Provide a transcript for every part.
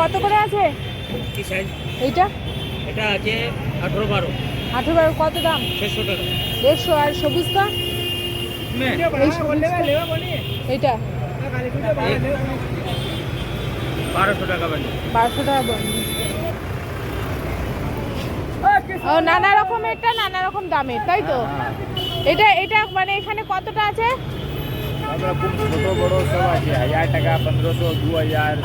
কত করে আছে? কি সাইজ এইটা? এটা আছে আঠেরো বারো। আঠেরো বারো কত দাম? ছশো টাকা। দেড়শো আর সবুজটা এই সবুজটা? এইটা? বারোশো টাকা বারোশো টাকা ও নানা রকমেরটা নানা রকম দামের তাই তো? এটা এটা মানে এখানে কতটা আছে?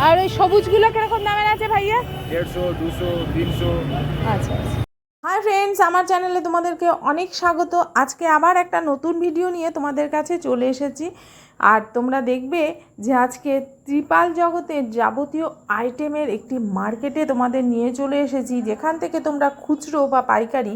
আর ওই সবুজগুলো কীরকম দামের আছে ভাইয়া? দেড়শো দুশো তিনশো। আচ্ছা হাই ফ্রেন্ডস আমার চ্যানেলে তোমাদেরকে অনেক স্বাগত। আজকে আবার একটা নতুন ভিডিও নিয়ে তোমাদের কাছে চলে এসেছি। আর তোমরা দেখবে যে আজকে ত্রিপাল জগতের যাবতীয় আইটেমের একটি মার্কেটে তোমাদের নিয়ে চলে এসেছি, যেখান থেকে তোমরা খুচরো বা পাইকারি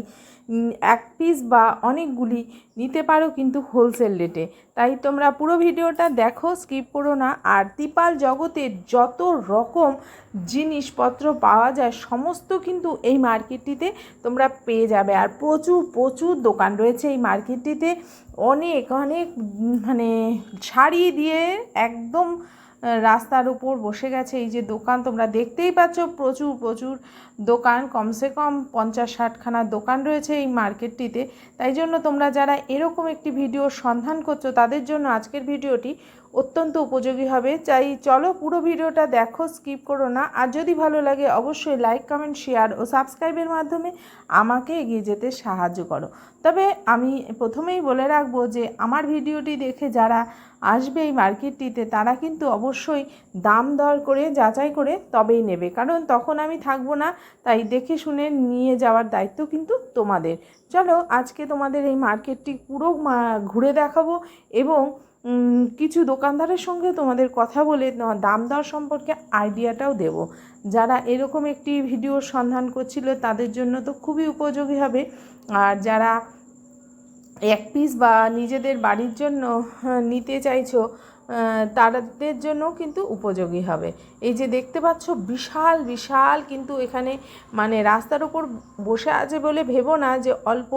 এক পিস বা অনেকগুলি নিতে পারো কিন্তু হোলসেল রেটে তাই তোমরা পুরো ভিডিওটা দেখো স্কিপ করো না। আর ত্রিপাল জগতের যত রকম জিনিসপত্র পাওয়া যায়, সমস্ত কিন্তু এই মার্কেটটিতে তোমরা পেয়ে যাবে। আর প্রচুর প্রচুর দোকান রয়েছে এই মার্কেটটিতে। অনেক অনেক মানে শাড়ি দিয়ে একদম রাস্তার উপর বসে গেছে। এই যে দোকান তোমরা দেখতেই পাচ্ছ, প্রচুর প্রচুর দোকান। কমসে কম পঞ্চাশ, ষাটখানা দোকান রয়েছে এই মার্কেটটিতে। তাই জন্য তোমরা যারা এরকম একটি ভিডিও সন্ধান করছ, তাদের জন্য আজকের ভিডিওটি অত্যন্ত উপযোগী হবে। চাই চলো পুরো ভিডিওটা দেখো স্কিপ করো না। আর যদি ভালো লাগে, অবশ্যই লাইক কমেন্ট শেয়ার ও সাবস্ক্রাইবের মাধ্যমে আমাকে এগিয়ে যেতে সাহায্য করো। তবে আমি প্রথমেই বলে রাখব যে, আমার ভিডিওটি দেখে যারা আসবে এই মার্কেটটিতে, তারা কিন্তু অবশ্যই দাম দর করে যাচাই করে তবেই নেবে। কারণ তখন আমি থাকব না, তাই দেখে শুনে নিয়ে যাওয়ার দায়িত্ব কিন্তু তোমাদের। চলো আজকে তোমাদের এই মার্কেটটি পুরো ঘুরে দেখাবো এবং কিছু দোকানদারের সঙ্গে তোমাদের কথা বলে দাম দর সম্পর্কে আইডিয়াটাও দেব। যারা এরকম একটি ভিডিওর সন্ধান করছিল, তাদের জন্য তো খুবই উপযোগী হবে। আর যারা এক পিস বা নিজেদের বাড়ির জন্য নিতে চাইছো তাদের জন্য কিন্তু উপযোগী হবে। এই যে দেখতে পাচ্ছ, বিশাল বিশাল কিন্তু এখানে মানে রাস্তার উপর বসে আছে বলে ভেবো না যে অল্প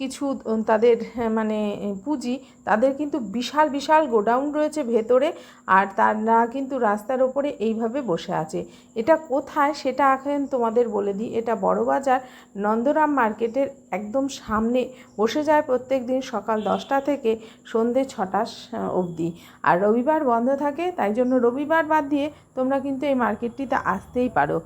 কিছু তাদের হ্যাঁ, মানে পুঁজি তাদের কিন্তু বিশাল বিশাল গোডাউন রয়েছে ভেতরে আর তারা কিন্তু রাস্তার ওপরে এইভাবে বসে আছে। এটা কোথায় সেটা এখন তোমাদের বলে দিই। এটা বড়বাজার নন্দরাম মার্কেটের একদম সামনে বসে যায় প্রত্যেক দিন সকাল দশটা থেকে সন্ধে ছটা অবধি। আর রবিবার বন্ধ থাকে তাই জন্য রবিবার বাদ দিয়ে তোমরা কিন্তু এই মার্কেটটিতে আসতেই পারো।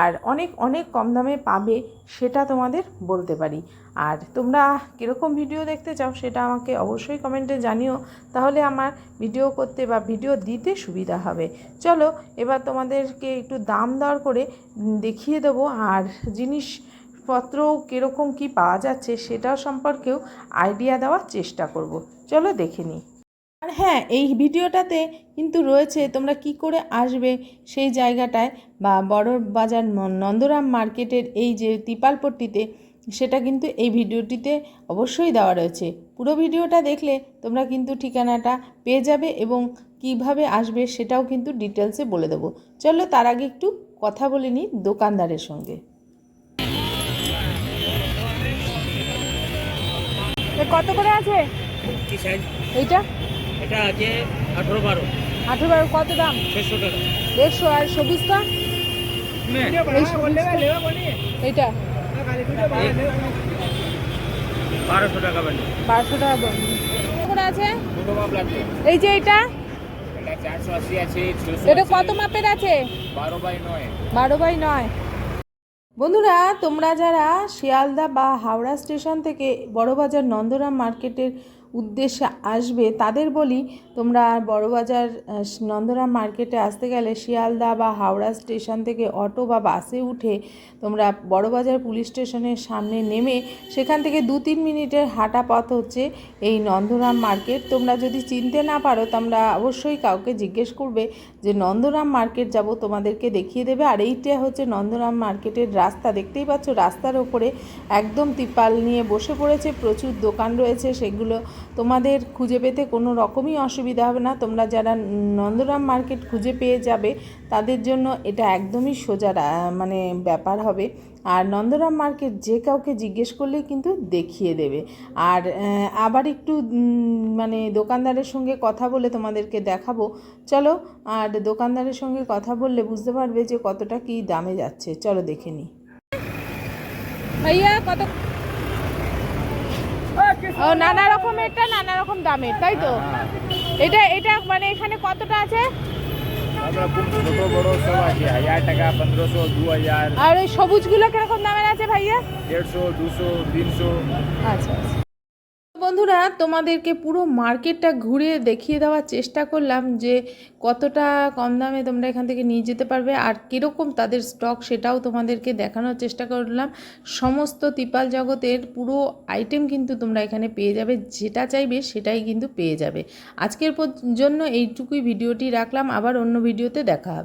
আর অনেক অনেক কম দামে পাবে সেটা তোমাদের বলতে পারি। আর তোমরা কীরকম ভিডিও দেখতে চাও সেটা আমাকে অবশ্যই কমেন্টে জানিও। তাহলে আমার ভিডিও করতে বা ভিডিও দিতে সুবিধা হবে। চলো, এবার তোমাদেরকে একটু দাম দর করে দেখিয়ে দেবো আর জিনিসপত্র কীরকম কি পাওয়া যাচ্ছে সেটা সম্পর্কেও আইডিয়া দেওয়ার চেষ্টা করব। চলো, দেখে নিই। আর হ্যাঁ এই ভিডিওটাতে কিন্তু রয়েছে তোমরা কি করে আসবে সেই জায়গাটায় বা বড় বাজার নন্দরাম মার্কেটের এই যে তিপালপট্টিতে সেটা কিন্তু এই ভিডিওটিতে অবশ্যই দেওয়া রয়েছে। পুরো ভিডিওটা দেখলে তোমরা কিন্তু ঠিকানাটা পেয়ে যাবে এবং কীভাবে আসবে সেটাও কিন্তু ডিটেলসে বলে দেবো। চলো তার আগে একটু কথা বলে নিই দোকানদারের সঙ্গে। কত করে আছে? এইটা? এটা আছে আঠেরো বারো। আঠেরো বারো কত দাম? টাকা। দেড়শো আর? এইটা? এই যে এটা? বন্ধুরা তোমরা যারা শিয়ালদা বা হাওড়া স্টেশন থেকে বড়বাজার নন্দরাম মার্কেটের উদ্দেশ্যে আসবে, তাদের বলি তোমরা বড়বাজার নন্দরাম মার্কেটে আসতে গেলে শিয়ালদা বা হাওড়া স্টেশন থেকে অটো বা বাসে উঠে তোমরা বড়বাজার পুলিশ স্টেশনের সামনে নেমে সেখান থেকে দু তিন মিনিটের হাঁটা পথ হচ্ছে এই নন্দরাম মার্কেট। তোমরা যদি চিনতে না পারো, তোমরা অবশ্যই কাউকে জিজ্ঞেস করবে যে নন্দরাম মার্কেট যাব তোমাদেরকে দেখিয়ে দেবে। আর এইটা হচ্ছে নন্দরাম মার্কেটের রাস্তা, দেখতেই পাচ্ছ রাস্তার ওপরে একদম তিপাল নিয়ে বসে পড়েছে, প্রচুর দোকান রয়েছে, সেগুলো তোমাদের খুঁজে পেতে কোনো রকমই অসুবিধা হবে না। তোমরা যারা নন্দরাম মার্কেট খুঁজে পেয়ে যাবে, তাদের জন্য এটা একদমই সোজা মানে ব্যাপার হবে। আর নন্দরাম মার্কেট যে কাউকে জিজ্ঞেস করলেই কিন্তু দেখিয়ে দেবে। আর আবার একটু মানে দোকানদারের সঙ্গে কথা বলে তোমাদেরকে দেখাবো। চলো, আর দোকানদারের সঙ্গে কথা বললে বুঝতে পারবে যে কতটা কি দামে যাচ্ছে। চলো দেখে নিই ভাইয়া, কত ও নানা রকমেরটা নানা রকম দামের তাই তো? এটা এটা মানে এখানে কতটা আছে? আমরা খুব ছোট বড় সব আছে। হাজার টাকা পনেরোশো দু হাজার আর ওই সবুজগুলো কীরকম দামের আছে ভাইয়া? দেড়শো দুশো তিনশো। আচ্ছা আচ্ছা। বন্ধুরা, তোমাদেরকে পুরো মার্কেটটা ঘুরে দেখিয়ে দেওয়ার চেষ্টা করলাম যে কতটা কম দামে তোমরা এখান থেকে নিয়ে যেতে পারবে আর কীরকম তাদের স্টক সেটাও তোমাদেরকে দেখানোর চেষ্টা করলাম। সমস্ত তিপাল জগতের পুরো আইটেম কিন্তু তোমরা এখানে পেয়ে যাবে, যেটা চাইবে সেটাই কিন্তু পেয়ে যাবে। আজকের জন্য এইটুকুই, ভিডিওটি রাখলাম, আবার অন্য ভিডিওতে দেখা হবে।